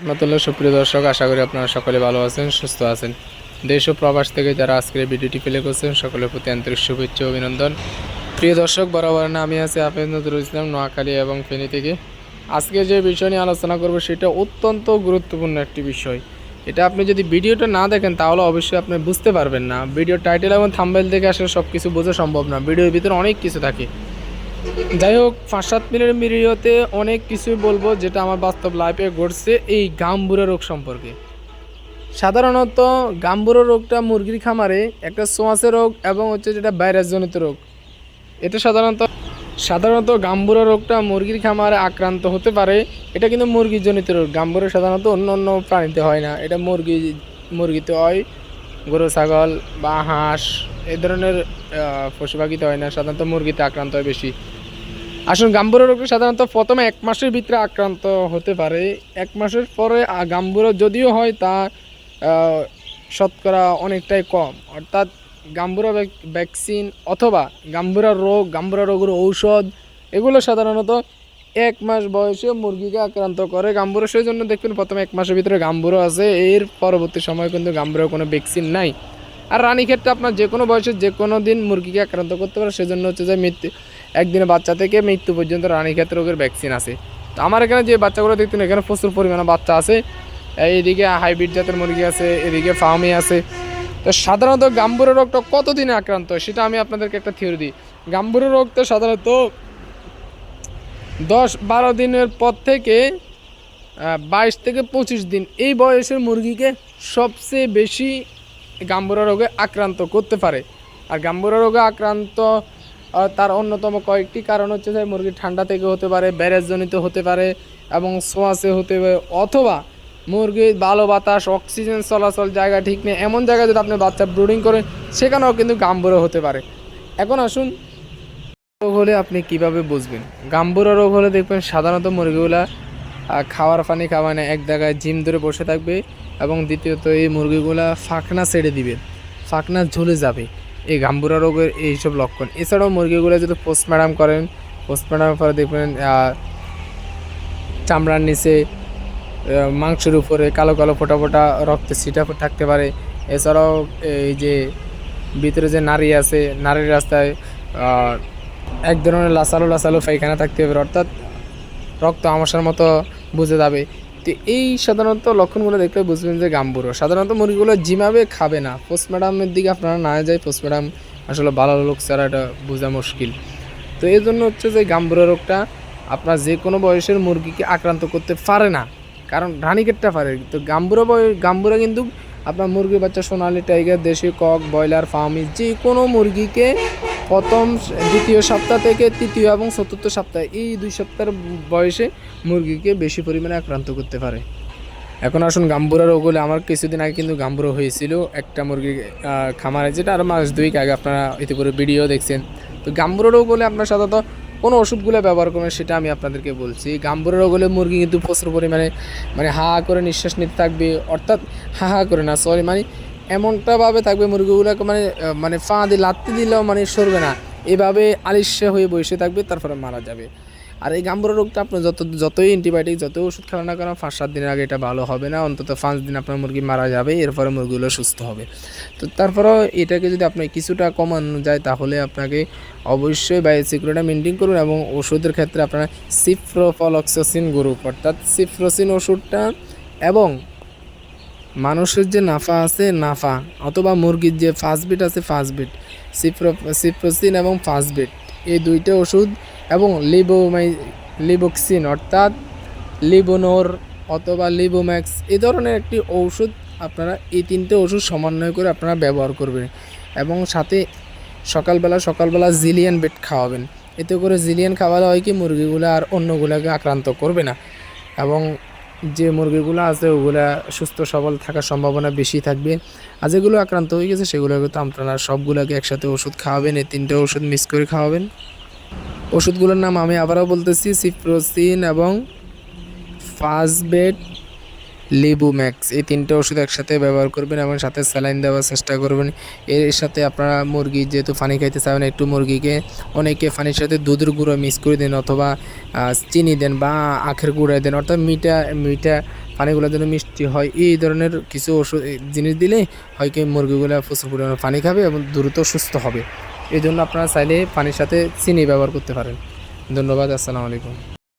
রহমতুল্লাহ, সুপ্রিয় দর্শক, আশা করি আপনারা সকলে ভালো আছেন, সুস্থ আছেন। দেশ ও প্রবাস থেকে যারা আজকের ভিডিওটি প্লে করছেন সকলের প্রতি আন্তরিক শুভেচ্ছা অভিনন্দন। প্রিয় দর্শক, বরাবর না আমি আছি আফেজ নজরুল ইসলাম, নোয়াখালী এবং ফেনী থেকে। আজকে যে বিষয় নিয়ে আলোচনা করব, সেটা অত্যন্ত গুরুত্বপূর্ণ একটি বিষয়। এটা আপনি যদি ভিডিওটা না দেখেন, তাহলে অবশ্যই আপনি বুঝতে পারবেন না। ভিডিও টাইটেল এবং থাম্বেল থেকে আসলে সব কিছু বোঝা সম্ভব না। ভিডিওর ভিতরে অনেক কিছু থাকে। যাই হোক, পাঁচ সাত মিনিটের ভিডিওতে অনেক কিছুই বলব যেটা আমার বাস্তব লাইফে ঘটছে এই গাম্বুরা রোগ সম্পর্কে। সাধারণত গাম্বুরা রোগটা মুরগির খামারে একটা সোঁয়াশে রোগ এবং হচ্ছে যেটা ভাইরাসজনিত রোগ। এটা সাধারণত সাধারণত গাম্বুরা রোগটা মুরগির খামারে আক্রান্ত হতে পারে। এটা কিন্তু মুরগিজনিত রোগ। গাম্বুরা সাধারণত অন্য অন্য প্রাণীতে হয় না। এটা মুরগি, মুরগিতে হয় গরু, ছাগল বা হাঁস। এই ধরনের আহ, পশু পাখিতে হয় না সাধারণত মুরগিতে আক্রান্ত হয় বেশি। আসলে গাম্বুরা রোগটা সাধারণত প্রথমে এক মাসের ভিতরে আক্রান্ত হতে পারে। এক মাসের পরে গাম্বুরা যদিও হয় তা শতকরা অনেকটাই কম। অর্থাৎ গাম্বুরা ভ্যাকসিন অথবা গাম্বুরা রোগ গাম্বুরা রোগের ঔষধ এগুলো সাধারণত এক মাস বয়সে মুরগিকে আক্রান্ত করে গাম্বুরা সেই জন্য দেখবেন প্রথমে এক মাসের ভিতরে গাম্বুরা আছে। এর পরবর্তী সময় কিন্তু গাম্বুরার কোনো ভ্যাকসিন নাই। আর রানী ক্ষেত্রে আপনার যে কোনো বয়সে যে কোনো দিন মুরগিকে আক্রান্ত করতে পারে, সেজন্য হচ্ছে যে মৃত্যু একদিনে বাচ্চা থেকে মৃত্যু পর্যন্ত রানী ক্ষেত্রে রোগের ভ্যাকসিন আছে। তো আমার এখানে যে বাচ্চাগুলো দেখতেন এখানে প্রচুর পরিমাণে বাচ্চা আছে। এইদিকে হাইব্রিড জাতের মুরগি আছে, এদিকে ফার্মি আছে। তো সাধারণত গাম্বুরা রোগটা কতদিনে আক্রান্ত সেটা আমি আপনাদেরকে একটা থিওরি দিই। গাম্বুরা রোগটা সাধারণত দশ বারো দিনের পর থেকে বাইশ থেকে পঁচিশ দিন এই বয়সের মুরগিকে সবচেয়ে বেশি গাম্বুরা রোগে আক্রান্ত করতে পারে। আর গাম্বুরা রোগে আক্রান্ত তার অন্যতম কয়েকটি কারণ হচ্ছে যে মুরগি ঠান্ডা থেকে হতে পারে ব্যারেজজনিত হতে পারে এবং সোয়াশে হতে পারে অথবা মুরগির ভালো বাতাস, অক্সিজেন চলাচল জায়গা ঠিক নেই। এমন জায়গায় যদি আপনি বাচ্চা ব্রুডিং করেন, সেখানেও কিন্তু গাম্বুরা হতে পারে। এখন আসুন, রোগ হলে আপনি কীভাবে বুঝবেন? গাম্বুরা রোগ হলে দেখবেন সাধারণত মুরগিগুলা খাওয়ার পানি খাওয়া না। এক জায়গায় জিম ধরে বসে থাকবে এবং দ্বিতীয়ত এই মুরগিগুলা ফাঁকনা ছেড়ে দিবে। ফাঁকনা ঝুলে যাবে। এই গাম্বুরা রোগের এইসব লক্ষণ। এছাড়াও মুরগিগুলো যদি পোস্টম্যাডাম করেন পোস্টম্যাডামের পরে দেখবেন চামড়ার নিচে মাংসের উপরে কালো কালো ফোটা ফোটা রক্তের ছিটা থাকতে পারে। এছাড়াও এই যে ভিতরে যে নারী আছে, নারীর রাস্তায় এক ধরনের লাসালো লাসালো পায়খানা থাকতে হবে অর্থাৎ রক্ত আমাশার মতো বুঝে যাবে। তো এই সাধারণত লক্ষণগুলো দেখলে বুঝবেন যে গাম্বুরো সাধারণত মুরগিগুলো জিমাবে, খাবে না। পোস্টম্যাডামের দিকে আপনারা না যায় পোস্টম্যাডাম আসলে ভালো লোক ছাড়া এটা বোঝা মুশকিল। তো এই জন্য হচ্ছে যে গাম্বুরো রোগটা আপনার যে কোনো বয়সের মুরগিকে আক্রান্ত করতে পারে না। কারণ রানীকেটটা পারে। তো গাম্বুরা বয়, গাম্বুরা কিন্তু আপনার মুরগির বাচ্চা সোনালি, টাইগার, দেশি কক, ব্রয়লার, ফার্মি, যে কোনো মুরগিকে প্রথম, দ্বিতীয় সপ্তাহ থেকে তৃতীয় এবং চতুর্থ সপ্তাহ এই দুই সপ্তাহের বয়সে মুরগিকে বেশি পরিমাণে আক্রান্ত করতে পারে। এখন আসুন গাম্বুরা রোগ হলে আমার কিছুদিন আগে কিন্তু গাম্বুরা হয়েছিল। একটা মুরগি খামারে যেটা আরও মাস দুই আগে আপনারা ইতিপূর্বে ভিডিও দেখছেন। তো গাম্বুরা রোগ হলে আপনার সাধারণত কোনো ওষুধগুলো ব্যবহার করবেন সেটা আমি আপনাদেরকে বলছি। গাম্বুরা রোগ হলে মুরগি কিন্তু প্রচুর পরিমাণে মানে হা হা করে নিঃশ্বাস নিতে থাকবে, অর্থাৎ হা হা করে না সরি মানে এমনটাভাবে থাকবে মুরগিগুলোকে মানে মানে ফা দিয়ে লাত্তি দিলেও মানে সরবে না। এভাবে আলিস্যা হয়ে বসে থাকবে, তারপরে মারা যাবে। আর এই গাম্বুরা রোগটা আপনার যত, যতই অ্যান্টিবায়োটিক যত ওষুধ খাওয়া না কেন, পাঁচ সাত দিনের আগে এটা ভালো হবে না, অন্তত পাঁচ দিন আপনার মুরগি মারা যাবে, এরপরে মুরগিগুলো সুস্থ হবে। তো তারপরেও এটাকে যদি আপনি কিছুটা কমানো যায়, তাহলে আপনাকে অবশ্যই বায়োসিকিউরিটা মেনটেন করুন এবং ওষুধের ক্ষেত্রে আপনারা সিফ্রোফলক্সিন গ্রুপ অর্থাৎ সিফ্রোসিন ওষুধটা এবং মানুষের যে নাফা আছে, নাফা। অথবা মুরগির যে ফাস্টবিট আছে ফাস্টবিট সিপ্রো সিপ্রোসিন এবং ফাস্টবিট এই দুইটা ওষুধ এবং লিবোমাই লিবোক্সিন, অর্থাৎ লিবোনোর অথবা লিবোম্যাক্স, এ ধরনের একটি ঔষধ আপনারা এই তিনটে ওষুধ সমন্বয় করে আপনারা ব্যবহার করবেন এবং সাথে সকালবেলা সকালবেলা জিলিয়ান বেড খাওয়াবেন। এতে করে জিলিয়ান খাওয়ালে হয় কি, মুরগিগুলো আর অন্যগুলোকে আক্রান্ত করবে না। এবং যে মুরগিগুলো আছে, ওগুলা সুস্থ, সবল থাকার সম্ভাবনা বেশি থাকবে। আর যেগুলো আক্রান্ত হয়ে গেছে, সেগুলো কিন্তু আপনারা সবগুলোকে একসাথে ওষুধ খাওয়াবেন, এই তিনটে ওষুধ মিক্স করে খাওয়াবেন। ওষুধগুলোর নাম আমি আবারও বলতেছি, সিপ্রোসিন এবং ফাসবেট লেবু ম্যাক্স এই তিনটে ওষুধ একসাথে ব্যবহার করবেন এবং সাথে স্যালাইন দেওয়ার চেষ্টা করবেন। এর সাথে আপনারা মুরগি যেহেতু পানি খাইতে চাবেন, একটু মুরগিকে অনেকে পানির সাথে দুধের গুঁড়ো মিক্স করে দেন অথবা চিনি দেন বা আখের গুঁড়ো দেন। অর্থাৎ মিঠা মিঠা পানিগুলো যেন মিষ্টি হয়। এই ধরনের কিছু ওষুধ জিনিস দিলে হয় কি মুরগিগুলো প্রচুর পরিমাণে পানি খাবে এবং দ্রুত সুস্থ হবে। এই জন্য আপনারা চাইলে পানির সাথে চিনি ব্যবহার করতে পারেন। ধন্যবাদ, আসসালামু আলাইকুম।